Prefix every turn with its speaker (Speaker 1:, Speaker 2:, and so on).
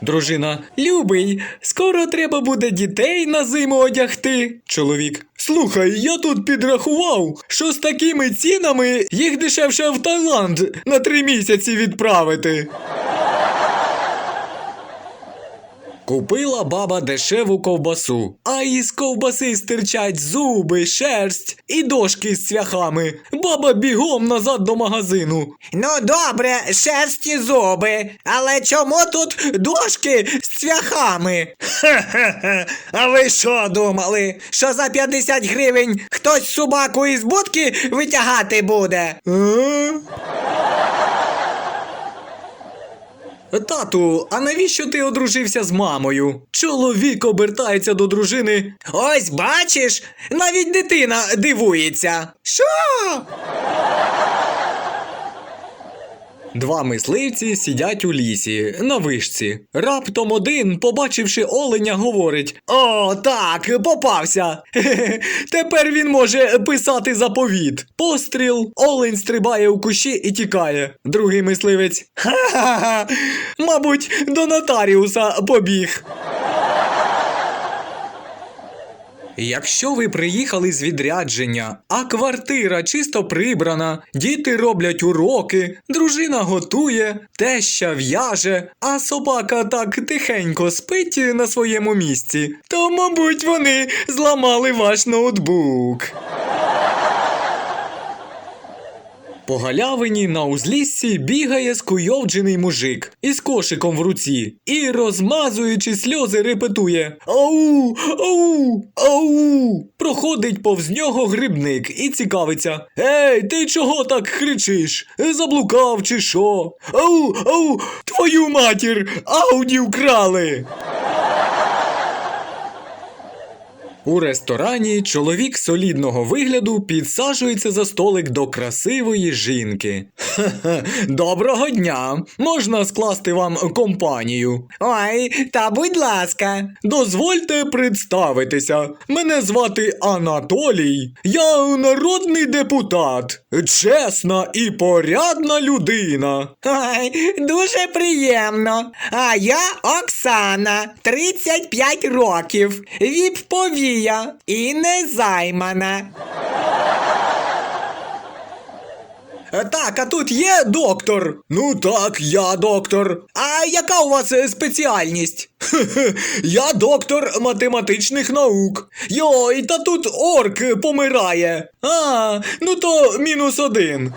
Speaker 1: Дружина Любий, скоро треба буде дітей на зиму одягти. Чоловік. Слухай, я тут підрахував, що з такими цінами їх дешевше в Таїланд на три місяці відправити. Купила баба дешеву ковбасу, а із ковбаси стирчать зуби, шерсть і дошки з цвяхами. Баба бігом назад до магазину.
Speaker 2: Ну добре, шерсті зуби. Але чому тут дошки з цвяхами? Хе-хе-хе. А ви що думали? Що за 50 гривень хтось собаку із будки витягати буде?
Speaker 1: А? Тату, а навіщо ти одружився з мамою? Чоловік обертається до дружини.
Speaker 2: Ось бачиш, навіть дитина дивується. Що?
Speaker 1: Два мисливці сидять у лісі на вишці. Раптом один, побачивши оленя, говорить: О, так, попався. Тепер він може писати заповіт. Постріл, олень стрибає у кущі і тікає. Другий мисливець. Ха-ха-ха. Мабуть, до нотаріуса побіг. Якщо ви приїхали з відрядження, а квартира чисто прибрана, діти роблять уроки, дружина готує, теща в'яже, а собака так тихенько спить на своєму місці, то, мабуть, вони зламали ваш ноутбук. По галявині на узліссі бігає скуйовджений мужик із кошиком в руці і, розмазуючи сльози, репетує Ау, ау, ау. Проходить повз нього грибник і цікавиться. Ей, ти чого так кричиш? Заблукав чи що? Ау, ау, твою матір, ауді вкрали. У ресторані чоловік солідного вигляду підсаджується за столик до красивої жінки. Хе-хе, доброго дня! Можна скласти вам компанію.
Speaker 2: Ой, та будь ласка.
Speaker 1: Дозвольте представитися. Мене звати Анатолій. Я народний депутат, чесна і порядна людина.
Speaker 2: Ой, дуже приємно. А я Оксана, 35 років, віп-повія і незаймана.
Speaker 1: Е, Так, а тут є доктор. Ну так, я доктор. А яка у вас е, спеціальність? Хе-хе, я доктор математичних наук. Йой, та тут орк помирає. А, ну то мінус один.